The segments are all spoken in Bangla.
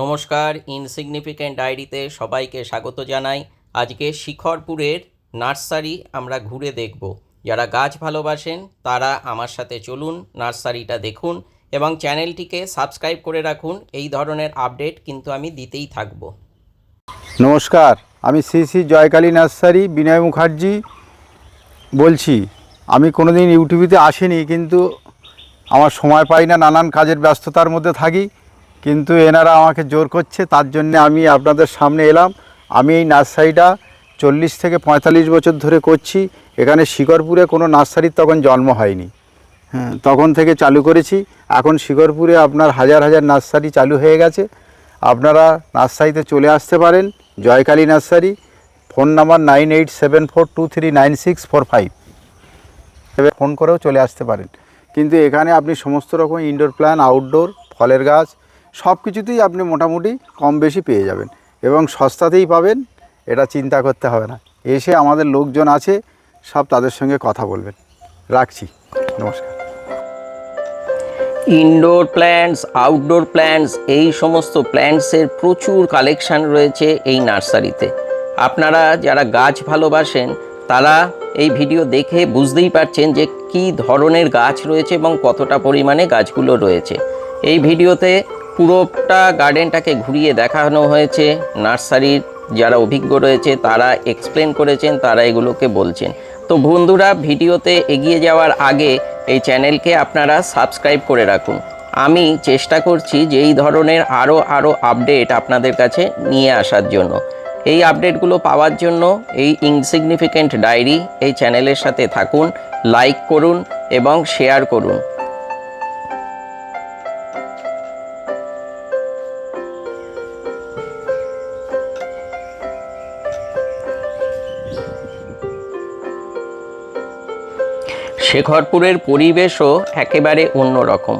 নমস্কার ইনসিগনিফিক্যান্ট ডায়েরিতে সবাইকে স্বাগত জানাই। আজকে শিখরপুরের নার্সারি আমরা ঘুরে দেখব। যারা গাছ ভালোবাসেন, তারা আমার সাথে চলুন নার্সারিটা দেখুন এবং চ্যানেলটিকে সাবস্ক্রাইব করে রাখুন। এই ধরনের আপডেট কিন্তু আমি দিতেই থাকব। নমস্কার, আমি শ্রী শ্রী জয়কালী নার্সারি, বিনয় মুখার্জি বলছি। আমি কোনোদিন ইউটিউবিতে আসিনি, কিন্তু আমার সময় পাই না, নানান কাজের ব্যস্ততার মধ্যে থাকি। কিন্তু এনারা আমাকে জোর করছে, তার জন্য আমি আপনাদের সামনে এলাম। আমি এই নার্সারিটা চল্লিশ থেকে পঁয়তাল্লিশ বছর ধরে করছি। এখানে শিকরপুরে কোনো নার্সারির তখন জন্ম হয়নি। হ্যাঁ তখন থেকে চালু করেছি। এখন শিকরপুরে আপনার হাজার হাজার নার্সারি চালু হয়ে গেছে। আপনারা নার্সারিতে চলে আসতে পারেন। Joykali nursery, phone number nine eight seven four two three nine six four five. Phone করেও চলে আসতে পারেন। কিন্তু এখানে আপনি সমস্ত রকম ইনডোর প্ল্যান আউটডোর ফলের গাছ সব কিছুতেই আপনি মোটামুটি কম বেশি পেয়ে যাবেন এবং সস্তাতেই পাবেন, এটা চিন্তা করতে হবে না। এসে আমাদের লোকজন আছে, সব তাদের সঙ্গে কথা বলবেন। রাখছি। নমস্কার। ইনডোর প্ল্যান্টস আউটডোর প্ল্যান্টস এই সমস্ত প্ল্যান্টসের প্রচুর কালেকশান রয়েছে এই নার্সারিতে। আপনারা যারা গাছ ভালোবাসেন, তারা এই ভিডিও দেখে বুঝতেই পারছেন যে কী ধরনের গাছ রয়েছে এবং কতটা পরিমাণে গাছগুলো রয়েছে। এই ভিডিওতে পুরোটা গার্ডেনটাকে ঘুরিয়ে দেখানো হয়েছে। নার্সারির যারা অভিজ্ঞ রয়েছে, তারা এক্সপ্লেন করেছেন, তারা এগুলোকে বলছেন। তো বন্ধুরা, ভিডিওতে এগিয়ে যাওয়ার আগে এই চ্যানেলকে আপনারা সাবস্ক্রাইব করে রাখুন। আমি চেষ্টা করছি যে এই ধরনের আরও আরও আপডেট আপনাদের কাছে নিয়ে আসার জন্য। এই আপডেটগুলো পাওয়ার জন্য এই ইনসিগনিফিক্যান্ট ডায়েরি এই চ্যানেলের সাথে থাকুন লাইক করুন এবং শেয়ার করুন। শেখরপুরের পরিবেশও একেবারে অন্যরকম।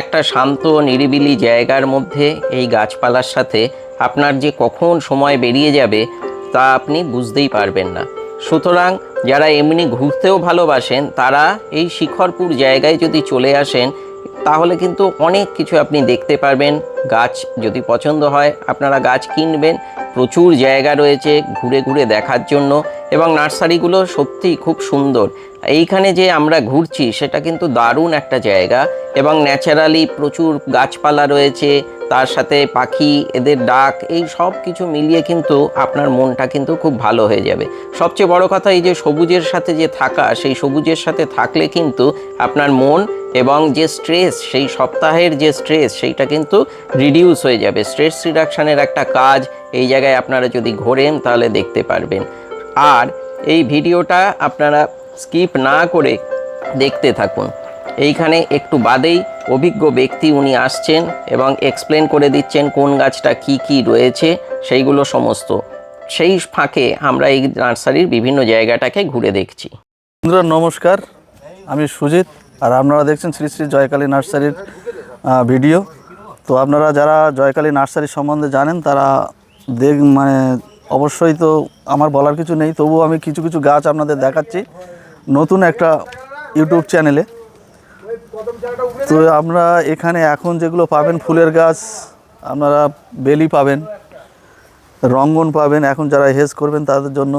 একটা শান্ত, নিরিবিলি জায়গার মধ্যে এই গাছপালার সাথে আপনার যে কখন সময় বেরিয়ে যাবে তা আপনি বুঝতেই পারবেন না। সুতরাং যারা এমনি ঘুরতেও ভালোবাসেন, তারা এই শিখরপুর জায়গায় যদি চলে আসেন, তাহলে কিন্তু অনেক কিছু আপনি দেখতে পারবেন। গাছ যদি পছন্দ হয়, আপনারা গাছ কিনবেন। প্রচুর জায়গা রয়েছে ঘুরে ঘুরে দেখার জন্য এবং নার্সারিগুলো সত্যিই খুব সুন্দর। এইখানে যে আমরা ঘুরছি, সেটা কিন্তু দারুণ একটা জায়গা এবং ন্যাচারালি প্রচুর গাছপালা রয়েছে, তার সাথে পাখি, এদের ডাক, এই সব কিছু মিলিয়ে কিন্তু আপনার মনটা কিন্তু খুব ভালো হয়ে যাবে। সবচেয়ে বড় কথা এই যে সবুজের সাথে যে থাকা, সেই সবুজের সাথে থাকলে কিন্তু আপনার মন এবং যে স্ট্রেস, সেই সপ্তাহের যে স্ট্রেস, সেইটা কিন্তু রিডিউস হয়ে যাবে। স্ট্রেস রিডাকশানের একটা কাজ, এই জায়গায় আপনারা যদি ঘোরেন, তাহলে দেখতে পারবেন। আর এই ভিডিওটা আপনারা স্কিপ না করে দেখতে থাকুন। এইখানে একটু বাদেই অভিজ্ঞ ব্যক্তি উনি আসছেন এবং এক্সপ্লেন করে দিচ্ছেন কোন গাছটা কি কি রয়েছে, সেইগুলো সমস্ত। সেই ফাঁকে আমরা এই নার্সারির বিভিন্ন জায়গাটাকে ঘুরে দেখছি। বন্ধুরা, নমস্কার। আমি সুজিত আর আপনারা দেখছেন শ্রী শ্রী জয়কালী নার্সারির ভিডিও। তো আপনারা যারা জয়কালী নার্সারি সম্বন্ধে জানেন, তারা দেখ মানে অবশ্যই তো আমার বলার কিছু নেই, তবুও আমি কিছু কিছু গাছ আপনাদের দেখাচ্ছি। নতুন একটা ইউটিউব চ্যানেলে তো আমরা এখানে এখন যেগুলো পাবেন, ফুলের গাছ, আপনারা বেলি পাবেন, রঙ্গন পাবেন, এখন যারা হেজ করবেন তাদের জন্য।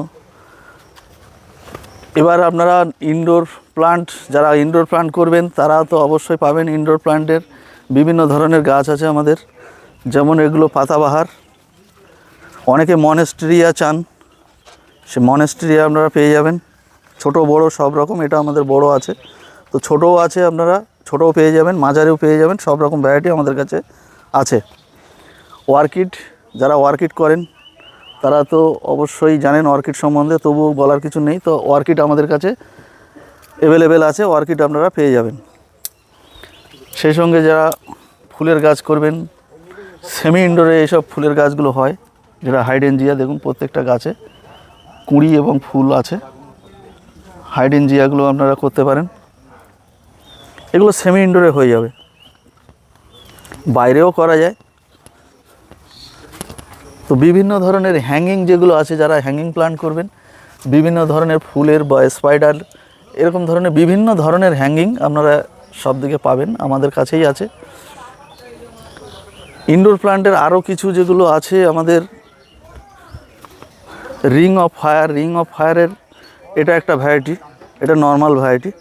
এবার আপনারা ইনডোর প্লান্ট যারা ইনডোর প্লান্ট করবেন, তারা তো অবশ্যই পাবেন ইনডোর প্লান্টের বিভিন্ন ধরনের গাছ আছে আমাদের। যেমন এগুলো পাতাবাহার। অনেকে মনেস্ট্রিয়া চান, সে মনেস্ট্রিয়া আপনারা পেয়ে যাবেন। ছোট, বড় সব রকম, এটা আমাদের বড় আছে। তো ছোটও আছে আপনারা, ছোটও পেয়ে যাবেন, মাঝারিও পেয়ে যাবেন, সব রকম ভ্যারাইটি আমাদের কাছে আছে। অর্কিড, যারা অর্কিড করেন, তারা তো অবশ্যই জানেন অর্কিড সম্বন্ধে তবু বলার কিছু নেই। তো অর্কিড আমাদের কাছে অ্যাভেলেবেল আছে, অর্কিড আপনারা পেয়ে যাবেন। সেই সঙ্গে যারা ফুলের গাছ করবেন সেমি ইনডোরে এইসব ফুলের গাছগুলো হয়, যেটা হাইডেনজিয়া দেখুন প্রত্যেকটা গাছে, কুঁড়ি এবং ফুল আছে। হাইডেনজিয়াগুলো আপনারা করতে পারেন। এগুলো সেমি ইনডোরে হয়ে যাবে। বাইরেও করা যায়। তো বিভিন্ন ধরনের হ্যাঙ্গিং যেগুলো আছে, যারা হ্যাঙ্গিং প্ল্যান্ট করবেন, বিভিন্ন ধরনের ফুলের বা স্পাইডার এরকম ধরনের বিভিন্ন ধরনের হ্যাঙ্গিং আপনারা সব দিকে পাবেন, আমাদের কাছেই আছে। ইনডোর প্লান্টের আরও কিছু যেগুলো আছে আমাদের ring of fire ring of ফায়ারের এটা একটা ভ্যারাইটি এটা নর্মাল ভ্যারাইটি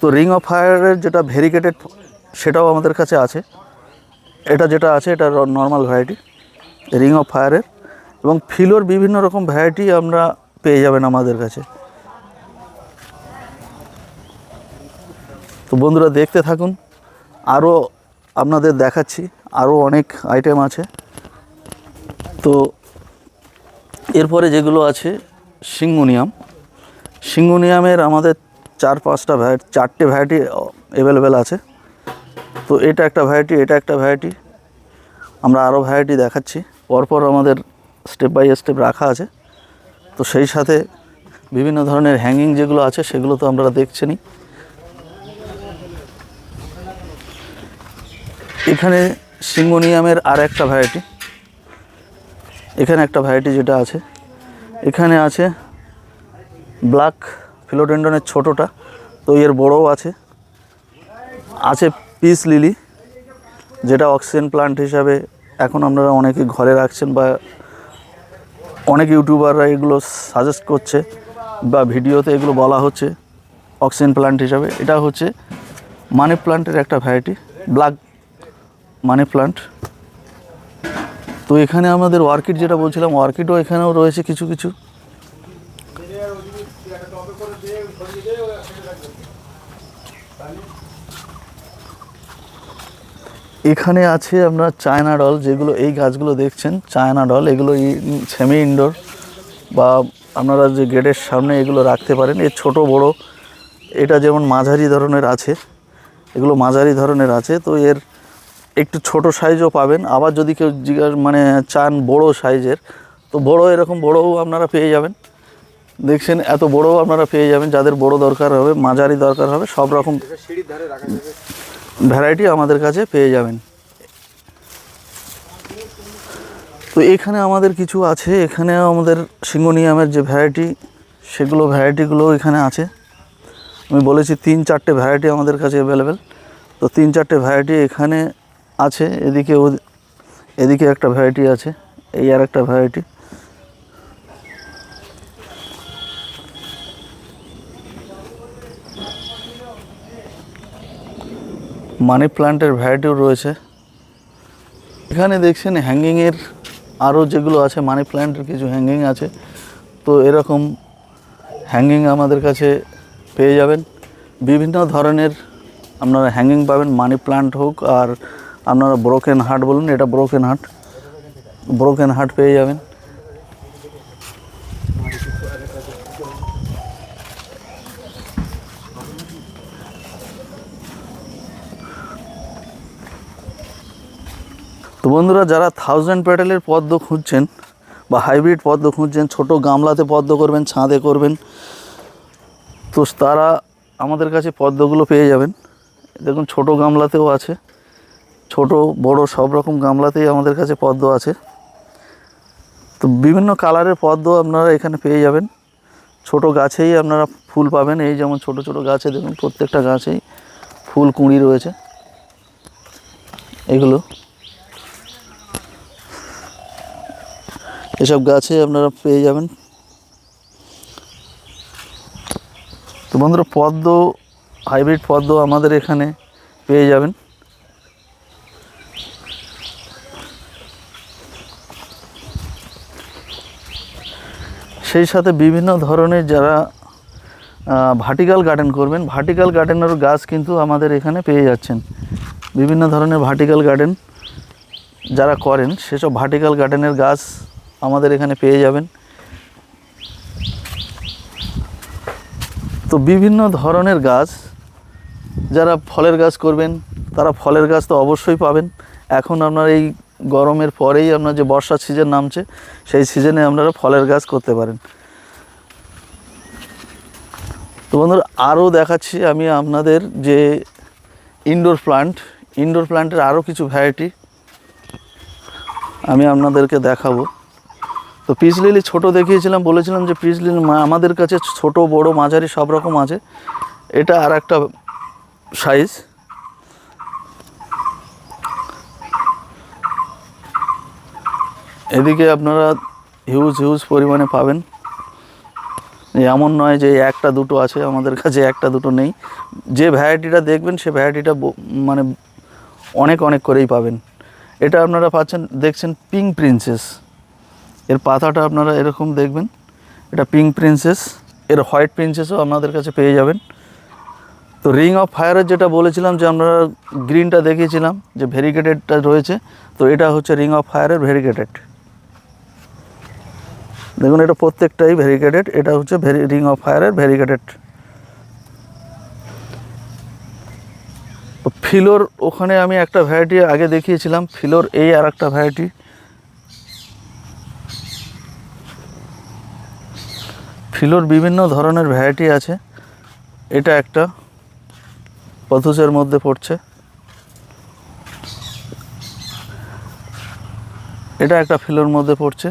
তো রিং অফ ফায়ারের যেটা ভেরিকেটেড সেটাও আমাদের কাছে আছে। এটা যেটা আছে, এটা নর্মাল ভ্যারাইটি রিং অফ ফায়ারের এবং ফিলোর বিভিন্ন রকম ভ্যারাইটি আমরা পেয়ে যাবেন আমাদের কাছে। তো বন্ধুরা, দেখতে থাকুন। আরও আপনাদের দেখাচ্ছি। আরও অনেক আইটেম আছে। তো এরপরে যেগুলো আছে সিঙ্গুনিয়াম সিঙ্গুনিয়ামের আমাদের চার পাঁচটা ভ্যারাইটি চারটে ভ্যারাইটি অ্যাভেলেবেল আছে। তো এটা একটা ভ্যারাইটি এটা একটা ভ্যারাইটি আমরা আরও ভ্যারাইটি দেখাচ্ছি। পরপর আমাদের স্টেপ বাই স্টেপ রাখা আছে। তো সেই সাথে বিভিন্ন ধরনের হ্যাঙ্গিং যেগুলো আছে, সেগুলো তো আমরা দেখছেনই। এখানে সিঙ্গোনিয়ামের আর একটা ভ্যারাইটি এখানে একটা ভ্যারাইটি যেটা আছে। এখানে আছে ব্ল্যাক ফিলোডেন্ডনের ছোটোটা, তো এর বড়ও আছে। আছে পিস লিলি, যেটা অক্সিজেন প্লান্ট হিসাবে এখন আপনারা অনেকে ঘরে রাখছেন বা অনেক ইউটিউবাররা এগুলো সাজেস্ট করছে বা ভিডিওতে এগুলো বলা হচ্ছে অক্সিজেন প্লান্ট হিসাবে। এটা হচ্ছে মানি প্লান্টের একটা ভ্যারাইটি, ব্ল্যাক মানি প্লান্ট। তো এখানে আমাদের অর্কিড যেটা বলছিলাম, অর্কিডও এখানেও রয়েছে কিছু কিছু। এখানে আছে আমরা চায়না ডল যেগুলো এই গাছগুলো দেখছেন, চায়না ডল এগুলো সেমি ইনডোর বা আপনারা যে গেটের সামনে এগুলো রাখতে পারেন। এর ছোট বড়, এটা যেমন মাঝারি ধরনের আছে, এগুলো মাঝারি ধরনের আছে, তো এর একটু ছোট সাইজও পাবেন। আবার যদি কেউ জিজ্ঞাসা মানে চান বড় সাইজের তো বড় এরকম বড়ও আপনারা পেয়ে যাবেন। দেখছেন এত বড়ও আপনারা পেয়ে যাবেন যাদের বড় দরকার হবে মাঝারি দরকার হবে সব রকম ভ্যারাইটি আমাদের কাছে পেয়ে যাবেন। তো এখানে আমাদের কিছু আছে এখানে আমাদের সিঙ্গোনিয়ামের যে ভ্যারাইটি সেগুলো ভ্যারাইটিগুলো এখানে আছে। আমি বলেছি তিন চারটে ভ্যারাইটি আমাদের কাছে অ্যাভেলেবেল তো তিন চারটে ভ্যারাইটি এখানে আছে এদিকে ও- এদিকে একটা ভ্যারাইটি আছে এই আর একটা ভ্যারাইটি। মানি প্লান্টের ভ্যারাইটিও রয়েছে। এখানে দেখছেন হ্যাঙ্গিংয়ের আরও যেগুলো আছে মানি প্ল্যান্টের কিছু হ্যাঙ্গিং আছে। তো এরকম হ্যাঙ্গিং আমাদের কাছে পেয়ে যাবেন। বিভিন্ন ধরনের আপনারা হ্যাঙ্গিং পাবেন মানি প্লান্ট হোক আর আপনারা ব্রোকেন হার্ট বলুন, এটা ব্রোকেন হার্ট ব্রোকেন হার্ট পেয়ে যাবেন। বন্ধুরা, যারা থাউজেন্ড প্যাটেলের পদ্ম খুঁজছেন বা হাইব্রিড পদ্ম খুঁজছেন, ছোট গামলাতে পদ্ম করবেন, ছাদে করবেন, তো তারা আমাদের কাছে পদ্মগুলো পেয়ে যাবেন। দেখুন, ছোট গামলাতেও আছে, ছোট, বড়, সব রকম গামলাতেই আমাদের কাছে পদ্ম আছে। তো বিভিন্ন কালারের পদ্ম আপনারা এখানে পেয়ে যাবেন। ছোট গাছেই আপনারা ফুল পাবেন, এই যেমন ছোট ছোট গাছে দেখুন, প্রত্যেকটা গাছেই ফুল কুঁড়ি রয়েছে। এগুলো এসব গাছে আপনারা পেয়ে যাবেন। তো বন্ধুরা, পদ্ম, হাইব্রিড পদ্ম আমাদের এখানে পেয়ে যাবেন। সেই সাথে বিভিন্ন ধরনের যারা ভার্টিক্যাল গার্ডেন করবেন ভার্টিক্যাল গার্ডেনের গাছ কিন্তু আমাদের এখানে পেয়ে যাচ্ছেন। বিভিন্ন ধরনের ভার্টিক্যাল গার্ডেন যারা করেন, সেসব ভার্টিক্যাল গার্ডেনের গাছ আমাদের এখানে পেয়ে যাবেন। তো বিভিন্ন ধরনের গাছ, যারা ফলের গাছ করবেন, তারা ফলের গাছ তো অবশ্যই পাবেন। এখন আপনার এই গরমের পরেই আপনার যে বর্ষার সিজন নামছে, সেই সিজনে আপনারা ফলের গাছ করতে পারেন। তো বন্ধুরা, আরও দেখাচ্ছি আমি আপনাদের যে ইনডোর প্লান্ট ইনডোর প্লান্টের আরও কিছু ভ্যারাইটি আমি আপনাদেরকে দেখাবো। তো পিস লিলি ছোটো দেখিয়েছিলাম, বলেছিলাম যে পিস লিলি আমাদের কাছে ছোট, বড়, মাঝারি সব রকম আছে। এটা আর একটা সাইজ। এদিকে আপনারা হিউজ হিউজ পরিমাণে পাবেন। এমন নয় যে একটা দুটো আছে, আমাদের কাছে একটা দুটো নেই। যে ভ্যারাইটিটা দেখবেন, সে ভ্যারাইটিটা মানে অনেক অনেক করেই পাবেন। এটা আপনারা পাচ্ছেন, দেখছেন পিঙ্ক প্রিন্সেস এর পাতাটা আপনারা এরকম দেখবেন। এটা পিঙ্ক প্রিন্সেস এর হোয়াইট প্রিন্সেসও আপনাদের কাছে পেয়ে যাবেন। তো রিং অফ ফায়ারের যেটা বলেছিলাম যে আমরা গ্রিনটা দেখিয়েছিলাম যে ভেরিগেটেডটা রয়েছে, তো এটা হচ্ছে রিং অফ ফায়ারের ভেরিগেটেড দেখুন এটা প্রত্যেকটাই ভেরিগেটেড এটা হচ্ছে ভেরি রিং অফ ফায়ারের ভেরিগেটেড ফিলোর ওখানে আমি একটা ভ্যারাইটি আগে দেখিয়েছিলাম, ফিলোর এই আর একটা ভ্যারাইটি ফিলোর বিভিন্ন ধরনের ভ্যারাইটি আছে। এটা একটা। পথুসের মধ্যে পড়ছে। এটা একটা ফিলোর মধ্যে পড়ছে।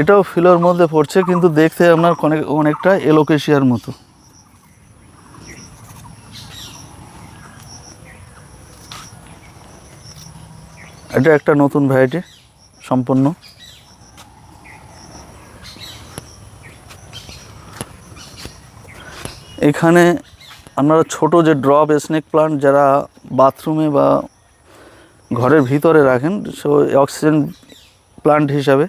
এটাও ফিলোর মধ্যে পড়ছে, কিন্তু দেখতে আপনার অনেক অনেকটা এলোকেশিয়ার মতো। এটা একটা নতুন ভ্যারাইটি সম্পূর্ণ। এখানে আপনারা ছোট যে ড্রপ স্নেক প্লান্ট যারা বাথরুমে বা ঘরের ভিতরে রাখেন সো অক্সিজেন প্লান্ট হিসাবে,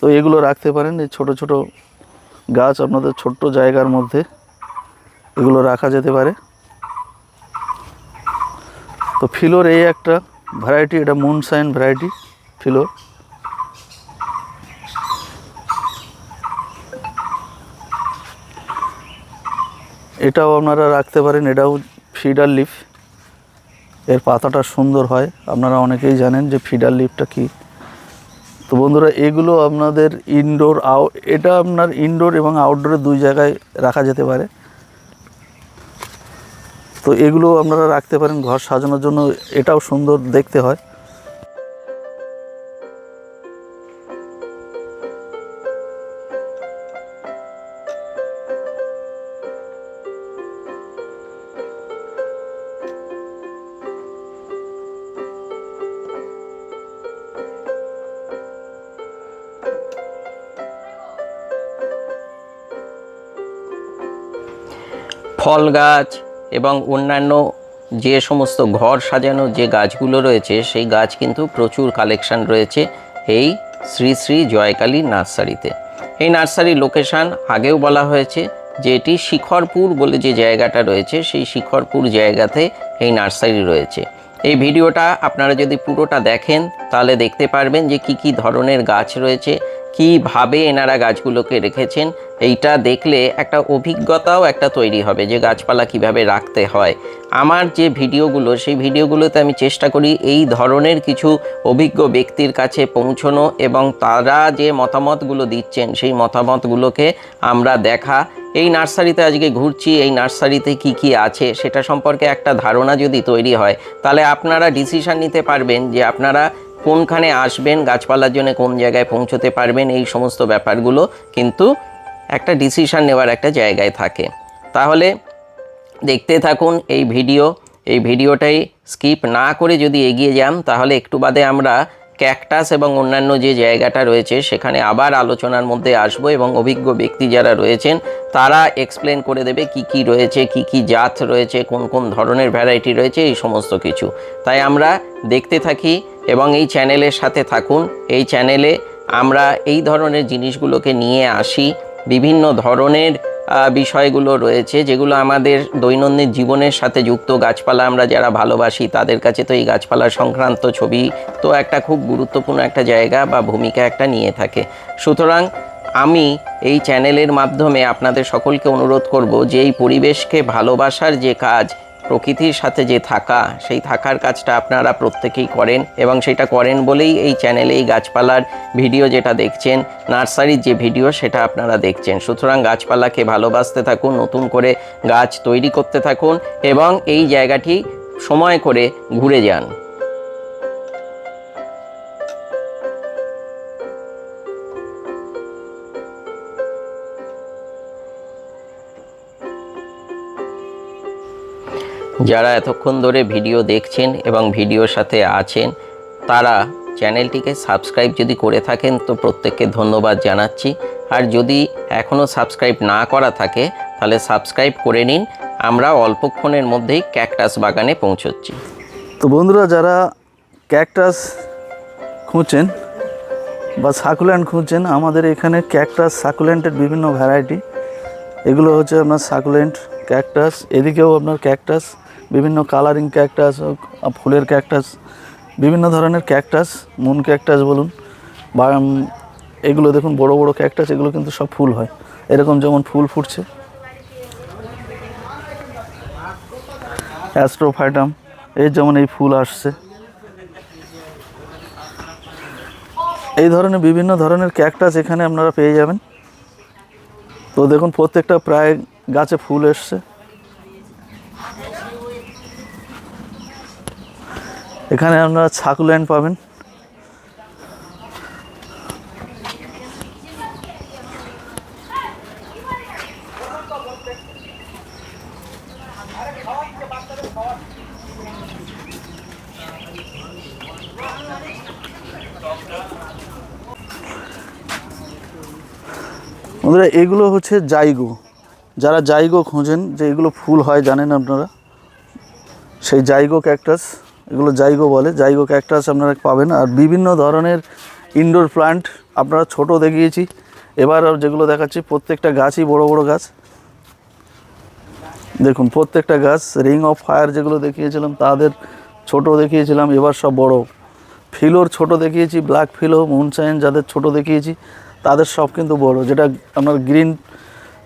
তো এগুলো রাখতে পারেন। এই ছোট ছোট গাছ আপনাদের ছোট্ট জায়গার মধ্যে এগুলো রাখা যেতে পারে। তো ফিলোর এই একটা ভ্যারাইটি এটা মুন সাইন ভ্যারাইটি ফিলোর এটাও আপনারা রাখতে পারেন, এটাও ফিডার লিফ এর পাতাটা সুন্দর হয়, আপনারা অনেকেই জানেন যে ফিডার লিফটা কী। তো বন্ধুরা, এগুলো আপনাদের ইনডোর আউ এটা আপনার ইনডোর এবং আউটডোরে দুই জায়গায় রাখা যেতে পারে। তো এগুলো আপনারা রাখতে পারেন ঘর সাজানোর জন্য এটাও সুন্দর দেখতে হয়। ফল গাছ এবং অন্যান্য যে সমস্ত ঘর সাজানো যে গাছগুলো রয়েছে, সেই গাছ কিন্তু প্রচুর কালেকশন রয়েছে এই শ্রী শ্রী জয়কালী নার্সারিতে। এই নার্সারির লোকেশান আগেও বলা হয়েছে যে এটি শিখরপুর বলে যে জায়গাটা রয়েছে, সেই শিখরপুর জায়গাতে এই নার্সারি রয়েছে। এই ভিডিওটা আপনারা যদি পুরোটা দেখেন, তাহলে দেখতে পারবেন যে কি কি ধরনের গাছ রয়েছে, কীভাবে এনারা গাছগুলোকে রেখেছেন এইটা দেখলে একটা অভিজ্ঞতাও একটা তৈরি হবে যে গাছপালা কীভাবে রাখতে হয়। আমার যে ভিডিওগুলো, সেই ভিডিওগুলোতে আমি চেষ্টা করি এই ধরনের কিছু অভিজ্ঞ ব্যক্তির কাছে পৌঁছনো এবং তারা যে মতামতগুলো দিচ্ছেন, সেই মতামতগুলোকে আমরা দেখা। এই নার্সারিতে আজকে ঘুরছি, এই নার্সারিতে কি কি আছে, সেটা সম্পর্কে একটা ধারণা যদি তৈরি হয়, তাহলে আপনারা ডিসিশান নিতে পারবেন যে আপনারা কোনখানে আসবেন, গাছপালার জন্য কোন জায়গায় পৌঁছতে পারবেন, এই সমস্ত ব্যাপারগুলো। কিন্তু একটা ডিসিশান নেওয়ার একটা জায়গায় থাকে। তাহলে দেখতে থাকুন এই ভিডিও এই ভিডিওটাই স্কিপ না করে যদি এগিয়ে যান, তাহলে একটু বাদে আমরা ক্যাকটাস এবং অন্যান্য যে জায়গাটা রয়েছে, সেখানে আবার আলোচনার মধ্যে আসব এবং অভিজ্ঞ ব্যক্তি যারা রয়েছেন, তারা এক্সপ্লেন করে দেবে কি কি রয়েছে, কি কি জাত রয়েছে, কোন কোন ধরনের ভ্যারাইটি রয়েছে, এই সমস্ত কিছু। তাই আমরা দেখতে থাকি এবং এই চ্যানেলের সাথে থাকুন। এই চ্যানেলে আমরা এই ধরনের জিনিসগুলোকে নিয়ে আসি। বিভিন্ন ধরনের বিষয়গুলো রয়েছে যেগুলো আমাদের দৈনন্দিন জীবনের সাথে যুক্ত। গাছপালা আমরা যারা ভালোবাসি তাদের কাছে তো এই গাছপালা সংক্রান্ত ছবি তো একটা খুব গুরুত্বপূর্ণ একটা জায়গা বা ভূমিকা একটা নিয়ে থাকে। সুতরাং আমি এই চ্যানেলের মাধ্যমে আপনাদের সকলকে অনুরোধ করব যে এই পরিবেশকে ভালোবাসার যে কাজ প্রকৃতির সাথে যে থাকা, সেই থাকার কাজটা আপনারা প্রত্যেকেই করেন এবং সেটা করেন বলেই এই চ্যানেলে এই গাছপালার ভিডিও যেটা দেখছেন, নার্সারির যে ভিডিও সেটা আপনারা দেখছেন। সুতরাং গাছপালাকে ভালোবাসতে থাকুন, নতুন করে গাছ তৈরি করতে থাকুন এবং এই জায়গাটি সময় করে ঘুরে যান। যারা এতক্ষণ ধরে ভিডিও দেখছেন এবং ভিডিওর সাথে আছেন, তারা চ্যানেলটিকে সাবস্ক্রাইব যদি করে থাকেন, তো প্রত্যেককে ধন্যবাদ জানাচ্ছি। আর যদি এখনও সাবস্ক্রাইব না করা থাকে, তাহলে সাবস্ক্রাইব করে নিন। আমরা অল্পক্ষণের মধ্যেই ক্যাকটাস বাগানে পৌঁছচ্ছি। তো বন্ধুরা, যারা ক্যাকটাস খুঁজছেন বা সাকুল্যান্ড খুঁজছেন, আমাদের এখানে ক্যাকটাস সাকুল্যান্টের বিভিন্ন ভ্যারাইটি। এগুলো হচ্ছে আপনার সাকুলেন্ট ক্যাকটাস, এদিকেও আপনার ক্যাকটাস। বিভিন্ন কালারিং ক্যাকটাস ফুলের ক্যাকটাস বিভিন্ন ধরনের ক্যাকটাস মুন ক্যাকটাস বলুন, বা এগুলো দেখুন, বড় বড় ক্যাকটাস এগুলো কিন্তু সব ফুল হয়। এরকম যেমন ফুল ফুটছে। অ্যাস্ট্রোফাইটাম এই যেমন এই ফুল আসছে। এই ধরনের বিভিন্ন ধরনের ক্যাকটাস এখানে আপনারা পেয়ে যাবেন। তো দেখুন, প্রত্যেকটা প্রায় গাছে ফুল এসছে। এখানে আপনারা ছাকুল্যান্ড পাবেন। বন্ধুরা, এগুলো হচ্ছে জাইগো। যারা জাইগো খোঁজেন, যে এগুলো ফুল হয়, জানেন আপনারা? সেই জাইগো ক্যাকটাস। এগুলো জাইগো বলে। জাইগো ক্যাকটাস আপনারা পাবেন। আর বিভিন্ন ধরনের ইনডোর প্লান্ট আপনারা ছোট দেখিয়েছি। এবার যেগুলো দেখাচ্ছি, প্রত্যেকটা গাছই বড় বড় গাছ। দেখুন, প্রত্যেকটা গাছ রিং অফ ফায়ার যেগুলো দেখিয়েছিলাম, তাদের ছোট দেখিয়েছিলাম, এবার সব বড়। ফিলোর ছোট দেখিয়েছি ব্ল্যাক ফিলো মুনশাইন যাদের ছোট দেখিয়েছি, তাদের সব কিন্তু বড়। যেটা আপনার গ্রিন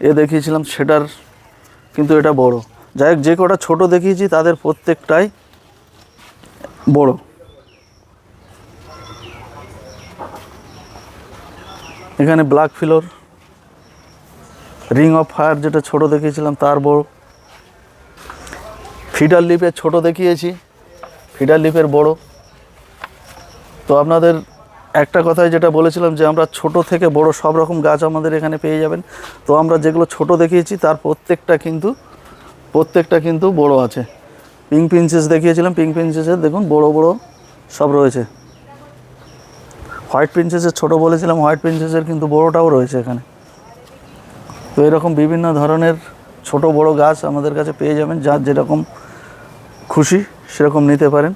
এ দেখিয়েছিলাম, সেটার কিন্তু এটা বড়। যাই হোক, যে কটা ছোটো দেখিয়েছি, তাদের প্রত্যেকটাই বড়। এখানে ব্ল্যাক ফিলোর রিং অফ ফায়ার যেটা ছোট দেখিয়েছিলাম, তার বড়। ফিডার লিপের ছোট দেখিয়েছি ফিডার লিপের বড়। তো আপনাদের একটা কথাই যেটা বলেছিলাম যে, আমরা ছোট থেকে বড় সব রকম গাছ আমাদের এখানে পেয়ে যাবেন। তো আমরা যেগুলো ছোট দেখিয়েছি, তার প্রত্যেকটা কিন্তু প্রত্যেকটা কিন্তু বড় আছে। পিঙ্ক প্রিন্সেস দেখিয়েছিলাম পিঙ্ক প্রিন্সেসের দেখুন বড় বড় সব রয়েছে। হোয়াইট প্রিন্সেসের ছোট বলেছিলাম হোয়াইট প্রিন্সেসের কিন্তু বড়টাও রয়েছে এখানে। তো এরকম বিভিন্ন ধরনের ছোট বড় গাছ আমাদের কাছে পেয়ে যাবেন যার যেরকম খুশি সেরকম নিতে পারেন।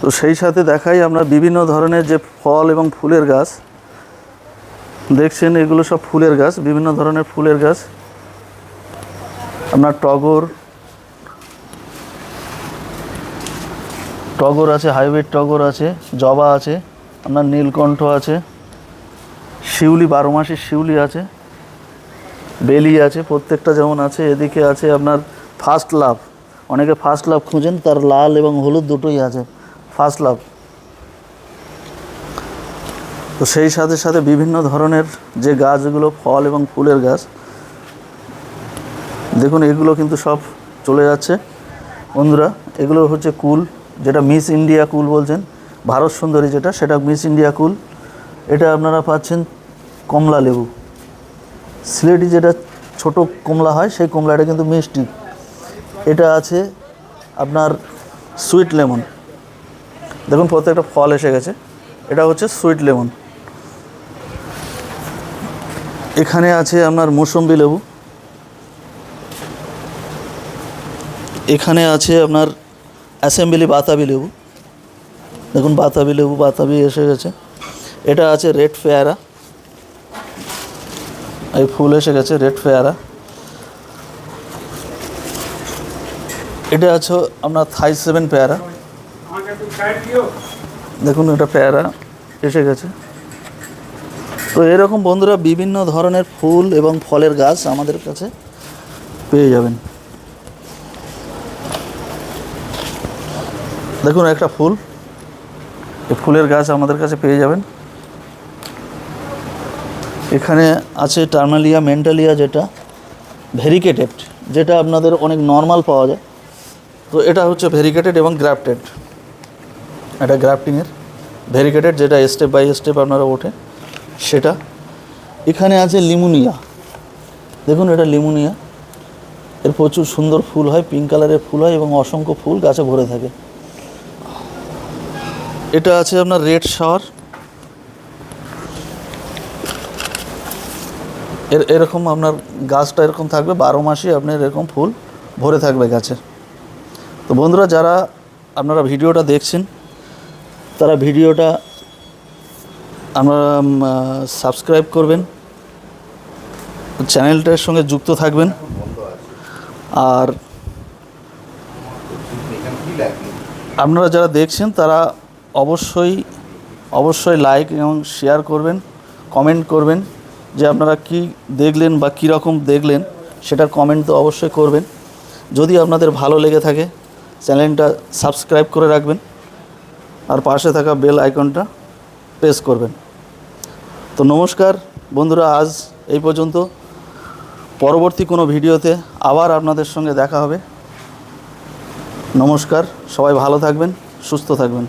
তো সেই সাথে দেখাই আমরা বিভিন্ন ধরনের যে ফল এবং ফুলের গাছ। দেখছেন এগুলো সব ফুলের গাছ, বিভিন্ন ধরনের ফুলের গাছ। আপনার টগর টগর আছে হাইব্রিড টগর আছে, জবা আছে, আপনার নীলকণ্ঠ আছে, শিউলি, বারো মাসের শিউলি আছে, বেলি আছে, প্রত্যেকটা যেমন আছে, এদিকে আছে আপনার ফার্স্ট লাভ অনেকে ফার্স্ট লাভ খুঁজেন, তার লাল এবং হলুদ দুটোই আছে ফার্স্ট লাভ তো সেই সাথে সাথে বিভিন্ন ধরনের যে গাছগুলো, ফল এবং ফুলের গাছ দেখুন, এগুলো কিন্তু সব চলে যাচ্ছে। বন্ধুরা, এগুলো হচ্ছে কুল, যেটা মিস ইন্ডিয়া কুল বলছেন। ভারত সুন্দরী যেটা, সেটা মিস ইন্ডিয়া কুল। এটা আপনারা পাচ্ছেন কমলা লেবু। সিলেটি যেটা ছোট কমলা হয়, সেই কমলাটা কিন্তু মিষ্টি। এটা আছে আপনার সুইট লেমন। দেখুন, প্রত্যেকটা ফল এসে গেছে। এটা হচ্ছে সুইট লেমন। এখানে আছে আপনার মৌসম্বি লেবু। এখানে আছে আপনার অ্যাসেম্বলি বাতাবি লেবু। দেখুন, বাতাবি লেবু, বাতাবি এসে গেছে। এটা আছে রেড পেয়ারা। এই ফুল এসে গেছে, রেড পেয়ারা। এটা আছে আপনার থাই সেভেন পেয়ারা। দেখুন, এটা পেয়ারা এসে গেছে। তো এরকম বন্ধুরা বিভিন্ন ধরনের ফুল এবং ফলের গাছ আমাদের কাছে পেয়ে যাবেন। দেখুন, একটা ফুল। এই ফুলের গাছ আমাদের কাছে পেয়ে যাবেন। এখানে আছে টার্মালিয়া মেন্টালিয়া যেটা, ভেরিকেটেড, যেটা আপনাদের অনেক নর্মাল পাওয়া যায়। তো এটা হচ্ছে ভেরিকেটেড এবং গ্রাফটেড। এটা গ্রাফটিংয়ের। ভেরিকেটেড যেটা স্টেপ বাই স্টেপ আপনারা ওঠে, সেটা। এখানে আছে লিমুনিয়া। দেখুন, এটা লিমুনিয়া। এর প্রচুর সুন্দর ফুল হয়, পিঙ্ক কালারের ফুল হয় এবং অসংখ্য ফুল গাছে ভরে থাকে। এটা আছে আপনার রেড শাওয়ার। এর, এরকম আপনার গাছটা এরকম থাকবে, বারো মাসই আপনার এরকম ফুল ভরে থাকবে গাছের। তো বন্ধুরা, যারা আপনারা ভিডিওটা দেখছেন, তারা ভিডিওটা আপনারা সাবস্ক্রাইব করবেন, চ্যানেলটার সঙ্গে যুক্ত থাকবেন। আর আপনারা যারা দেখছেন, তারা অবশ্যই অবশ্যই লাইক এবং শেয়ার করবেন কমেন্ট করবেন যে আপনারা কি দেখলেন বা কী রকম দেখলেন, সেটার কমেন্ট তো অবশ্যই করবেন। যদি আপনাদের ভালো লেগে থাকে, চ্যানেলটা সাবস্ক্রাইব করে রাখবেন আর পাশে থাকা বেল আইকনটা প্রেস করবেন। তো নমস্কার বন্ধুরা, আজ এই পর্যন্ত। পরবর্তী কোনো ভিডিওতে আবার আপনাদের সঙ্গে দেখা হবে। নমস্কার, সবাই ভালো থাকবেন, সুস্থ থাকবেন।